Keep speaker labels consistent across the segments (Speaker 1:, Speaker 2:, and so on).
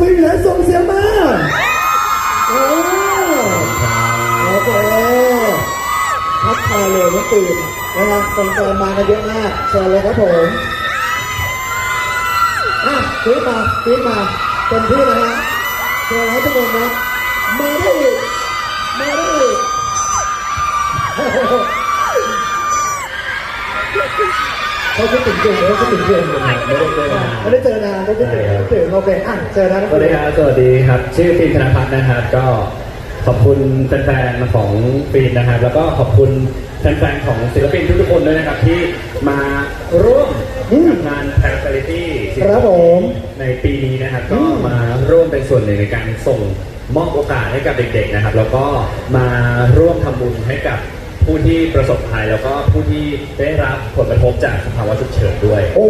Speaker 1: ฟิล์มและส่งเสียงมาโอ้โอเคทักทายเลยน้องฟิล์มนะครับแฟนๆมากันเยอะมากเชิญเลยครับผมอะฟีดมาฟีดมาเต็มที่นะฮะเชิญให้ทุกคนนะมาได้อีกมาได้อีก เขาคิดถึงเก่งเขาคิดถึงเก่ง
Speaker 2: ไม่ได้เจอนาน
Speaker 1: ไม่ได้เจอนานเขาคิดถึงเขาคิดถึงโอเคอะเจอนะ
Speaker 2: สวัสดีครับสวัสดีครับ ชื่อฟิล์มธนพัฒน์นะครับก็ขอบคุณแฟนๆของฟิล์มนะครับ แล้วก็ขอบคุณแฟนๆของศิลปินทุกๆคนด้วยนะครับที่มาร่วมกับงาน p a r a l i t y
Speaker 1: ครับผม
Speaker 2: ในปีนี้นะครับ ก็มาร่วมเป็นส่วนหนึ่งในการส่งมอบโอกาสให้กับเด็กๆนะครับ แล้วก็มาร่วมทำบุญให้กับ ผู้ที่ประสบภัยแล้วก็ผู้ที่ได้รับผลกระทบจากสภาวะฉุกเฉินด้วย
Speaker 1: โอ้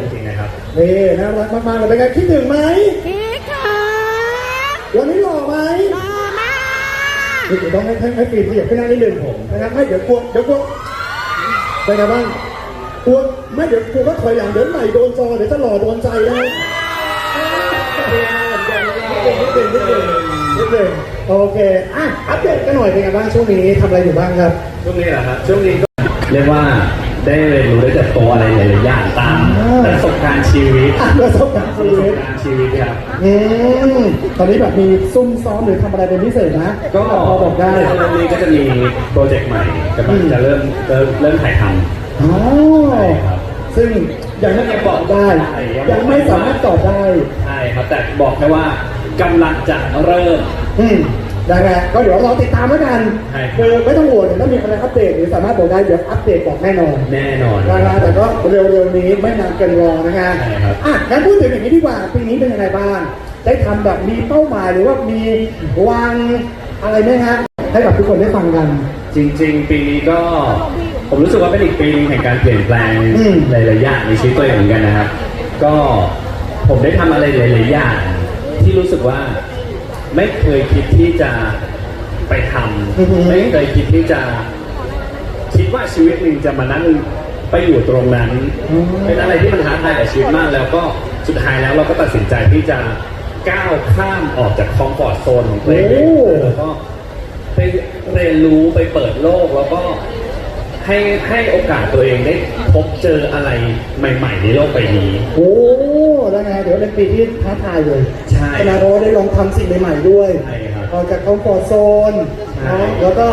Speaker 2: จริงๆนะครับ
Speaker 1: นี่น่ารักมากๆเลยเป็นไงคิดถึงไหม
Speaker 3: พี่ค่ะ
Speaker 1: วันนี้หล่อไหม
Speaker 3: หล่อมาก
Speaker 1: นี่เดี๋ยวต้องให้ให้ให้ฟิล์มขยับขึ้นหน้านิดนึงผมนะครับไม่เดี๋ยวกลัวเดี๋ยวกลัวเป็นไงบ้างกลัวไม่เดี๋ยวกลัวว่าถอยหลังเดี๋ยวใหม่โดนจอเดี๋ยวจะหล่อโดนใจนะนิดนึงนิดนึงนิดนึง โอเค อะ อัปเดตกันหน่อยเป็นไงบ้างช่วงนี้ทำอะไรอยู่บ้างครับ
Speaker 2: ช่วงนี้เหรอครับช่วงนี้ก็เรียกว่าได้เรียนรู้ได้เติบโตอะไรหลายๆอย่างตาม
Speaker 1: อ่า
Speaker 2: ประสบการณ์ชีวิต
Speaker 1: อะประสบการณ์
Speaker 2: ป
Speaker 1: ชี
Speaker 2: ระส
Speaker 1: วิ
Speaker 2: บ
Speaker 1: ต
Speaker 2: การณ์ชีวิตครับ
Speaker 1: อืมตอนนี้แบบมีซุ่มซ้อมหรือทำอะไรเป็นพิเศษนะ
Speaker 2: ก็
Speaker 1: พอบอกได้
Speaker 2: เรื่องนี้ก็จะมีโปรเจกต์ใหม่กำลังจะเริ่มเริ่มเริ่มถ่ายทำ
Speaker 1: อ๋อ
Speaker 2: ใช่ครับ
Speaker 1: ซึ่งยังไม่บอกได้
Speaker 2: ใช่
Speaker 1: ยังไม่สามารถตอบได้
Speaker 2: ใช่ครับแต่บอกแค่ว่ากำลังจะเริ่ม
Speaker 1: อืมได้ไหมก็เดี๋ยวรอติดตามแล้วกัน
Speaker 2: ใช่ครับ
Speaker 1: คือไม่ต้องห่วงเดี๋ยวถ้ามีอะไรอัปเดตหรือสามารถบอกได้เดี๋ยวอัปเดตบอกแน่นอน
Speaker 2: แน่นอน
Speaker 1: นะฮะแต่ก็เร็วๆนี้ไม่นานเกินรอนะฮะ
Speaker 2: ใช่ครับ
Speaker 1: อะงั้นพูดถึงอย่างนี้ดีกว่าปีนี้เป็นยังไงบ้างได้ทำแบบมีเป้าหมายหรือว่ามีวางอะไรไหมฮะให้กับทุกคนได้ฟังกัน
Speaker 2: จริงๆ ปีนี้ก็ผมรู้สึกว่าเป็นอีกปีหนึงแห่งการเปลี่ยนแปลง
Speaker 1: อืม
Speaker 2: หลายๆอย่างในชีวิตตัวเองเหมือนกันนะครับ ก็ผมได้ทำอะไรหลายๆอย่างที่รู้สึกว่า ไม่เคยคิดที่จะไปทำไม่เคยคิดที่จะ คิดว่าชีวิตหนึ่งจะมานั่งไปอยู่ตรงนั้น เป็นอะไรที่มันท้าทายกับชีวิตมาก แล้วก็สุดท้ายแล้วเราก็ตัดสินใจที่จะก้าวข้ามออกจากคอมฟอร์ทโซนของตัวเอง
Speaker 1: โอ้
Speaker 2: แล้วก็ไปเรียนรู้ไปเปิดโลกแล้วก็ให้ให้โอกาสตัวเองได้พบเจออะไรใหม่ ๆ ในโลกใบนี้
Speaker 1: โอ้ แล้วไงเดี๋ยวเป็นปีที่ท้าทายเลย
Speaker 2: ใช่
Speaker 1: นะเพราะว่าได้ลองทำสิ่งใหม่ๆด้วย
Speaker 2: ใช่ครับ
Speaker 1: ออกจากคอมฟอร์ทโซน
Speaker 2: ใช่
Speaker 1: นะแล้วก็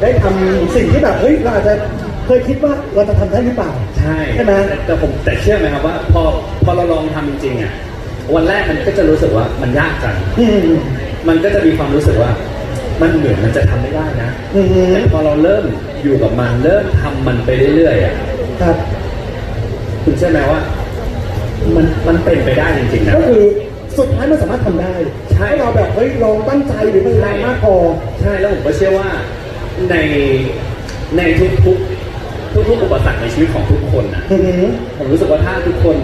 Speaker 1: ได้ทำสิ่งที่แบบเฮ้ยเราอาจจะเคยคิดว่าเราจะทำได้หรือเปล่า
Speaker 2: ใช่
Speaker 1: ใช่ไหม
Speaker 2: แต่แต่ผมแต่เชื่อไหมครับว่า พอพอเราลองทำจริงๆอะวันแรกมันก็จะรู้สึกว่ามันยากจัง
Speaker 1: อืม
Speaker 2: มันก็จะมีความรู้สึกว่า มันเหมือนมันจะทำไม่ได้นะ
Speaker 1: อืม
Speaker 2: แต่พอเราเริ่มอยู่กับมันเริ่มทำมันไปเรื่อยๆอะ
Speaker 1: ครับ
Speaker 2: คุณเชื่อไหมว่า มันมันเป็นไปได้จริงๆนะ
Speaker 1: ก็คือสุดท้ายมันสามารถทำได้
Speaker 2: ใช่
Speaker 1: ถ้าเราแบบเฮ้ยลองตั้งใจหรือพยายามมากพอ
Speaker 2: ใช่แล้วผมก็เชื่อว่าในในทุกๆทุกๆอุปสรรคในชีวิตของทุกคนนะ
Speaker 1: อืม
Speaker 2: ผมรู้สึกว่าถ้าทุกคน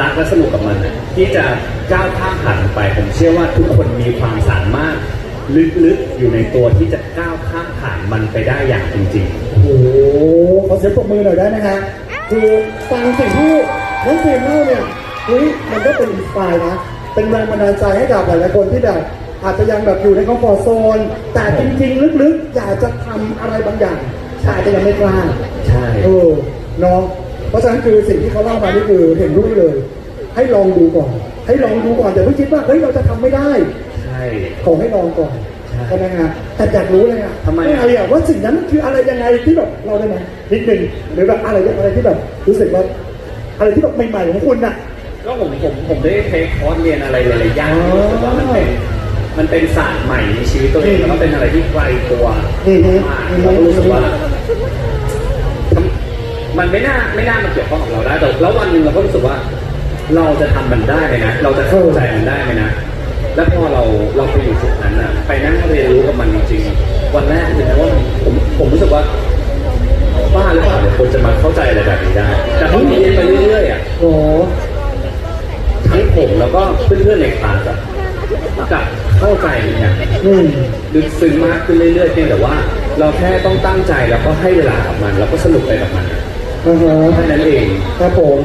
Speaker 2: รักและสนุกกับมันนะที่จะก้าวข้ามผ่านมันไป ผมเชื่อว่าทุกคนมีความสามารถลึกๆอยู่ในตัวที่จะก้าวข้ามผ่านมันไปได้อย่างจริง
Speaker 1: โอ้โหขอเสียงปรบมือหน่อยได้ไหมฮะคือฟังสิ่งที่ น้องเฟรมเล่าเนี่ยเฮ้ยมันก็เป็นอินสปายนะ เป็นแรงบันดาลใจให้กับหลายๆคนที่แบบอาจจะยังแบบอยู่ในคอมฟอร์ทโซน แต่จริง ๆ ลึกๆ อยากจะทำอะไรบางอย่างแต่อาจจะยังไม่กล้า
Speaker 2: ๆใช่
Speaker 1: เออเนาะเพราะฉะนั้นคือสิ่งที่เขาเล่ามานี่คือเห็นด้วยเลย ให้ลองดูก่อน ให้ลองดูก่อนอย่าเพิ่งคิดว่าเฮ้ยเราจะทำไม่ได้
Speaker 2: ใช่
Speaker 1: ขอให้ลองก่อน
Speaker 2: ใช่
Speaker 1: ใช่ไหมฮะแต่อยากรู้เลยอะ
Speaker 2: ทำไม
Speaker 1: อะไรอะว่าสิ่งนั้นคืออะไรยังไงที่แบบเราได้ไหมนิดนึงหรือแบบอะไรอะไรที่แบบรู้สึกว่า อะไรที่แบบใหม่ๆของคุณน่ะ
Speaker 2: ก็ผมผมผมได้เทคคอร์สเรียนอะไรหลายๆอย่างที่รู้สึกว่ามันเป็นมันเป็นศาสตร์ใหม่ในชีวิตตัวเองแล้วก็เป็นอะไรที่ไกลตัว
Speaker 1: อือฮึ
Speaker 2: มากแล้วก็รู้สึกว่ามันไม่น่าไม่น่ามาเกี่ยวข้องกับเราได้แต่แล้ววันหนึ่งเราก็รู้สึกว่า เราจะทำมันได้ไหมนะเราจะเข้าใจมันได้ไหมนะแล้วพอเราเราไปอยู่จุดนั้นอะไปนั่งเรียนรู้กับมันจริงๆวันแรกคือว่าผมผมรู้สึกว่าบ้าหรือเปล่าเนี่ยคนจะมาเข้าใจอะไรแบบนี้ได้ แต่พอเรียนไปเรื่อยๆอะ
Speaker 1: โอ้
Speaker 2: ทั้งผมแล้วก็ เพื่อนๆในคลาสอะกลับเข้าใจอย่าง
Speaker 1: อืม
Speaker 2: ลึกซึ้งมากขึ้นเรื่อยๆเพียงแต่ว่า เราแค่ต้องตั้งใจแล้วก็ให้เวลากับมัน แล้วก็สนุกไปกับมัน
Speaker 1: อ่าฮะ
Speaker 2: แค่นั้นเอง
Speaker 1: ครับผม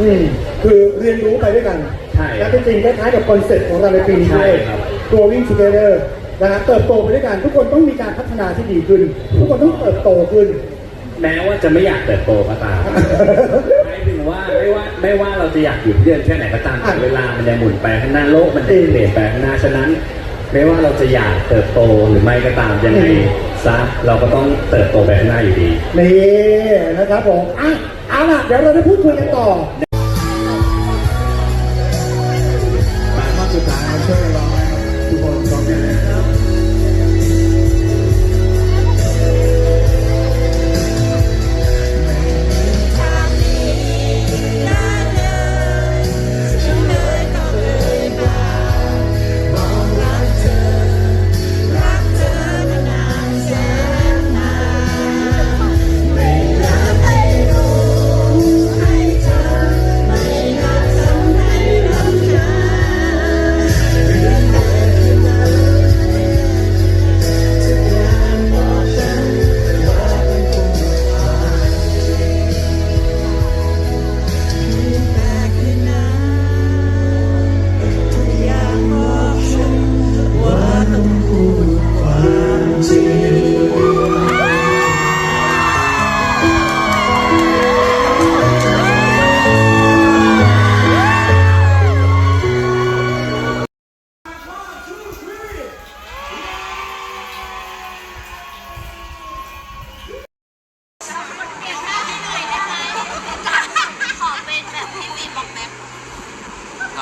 Speaker 1: อืมคือเรียนรู้ไปด้วยกัน
Speaker 2: ใช่
Speaker 1: และจริงๆคล้ายๆกับคอนเซ็ปต์ของเราในปีนี้ด้วย
Speaker 2: ใช่ครับ
Speaker 1: Growing Together นะฮะเติบโตไปด้วยกัน ทุกคนต้องมีการพัฒนาที่ดีขึ้น ทุกคนต้องเติบโตขึ้น
Speaker 2: แม้ว่าจะไม่อยากเติบโตก็ตามหมาย ถึงว่าไม่ว่าไม่ว่าเราจะอยากอยู่ที่เดิมแค่ไหนก็ตาม
Speaker 1: อะ
Speaker 2: เวลามันจะหมุนไปข้างหน้าโลกมันจะ
Speaker 1: จริง
Speaker 2: เปลี่ยนไปข้างหน้าฉะนั้น ไม่ว่าเราจะอยากเติบโตหรือไม่ก็ตามยังไง
Speaker 1: อืม
Speaker 2: ซะเราก็ต้องเติบโตไปข้างหน้าอยู่ดี
Speaker 1: นี่นะครับผมอะเอาล่ะเดี๋ยวเราจะพูดคุยกันต่อ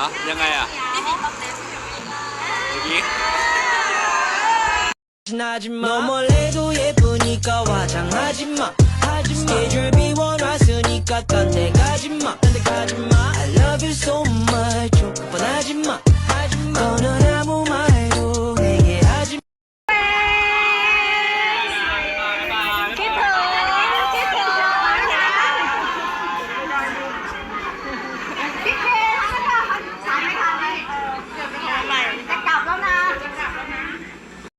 Speaker 4: ฮะยังไงอ่ะ
Speaker 3: พี่วินบอกแม็ก
Speaker 4: อย่างนี้
Speaker 5: 하지마 너멀래도 예쁘니까 화장하지마 스케줄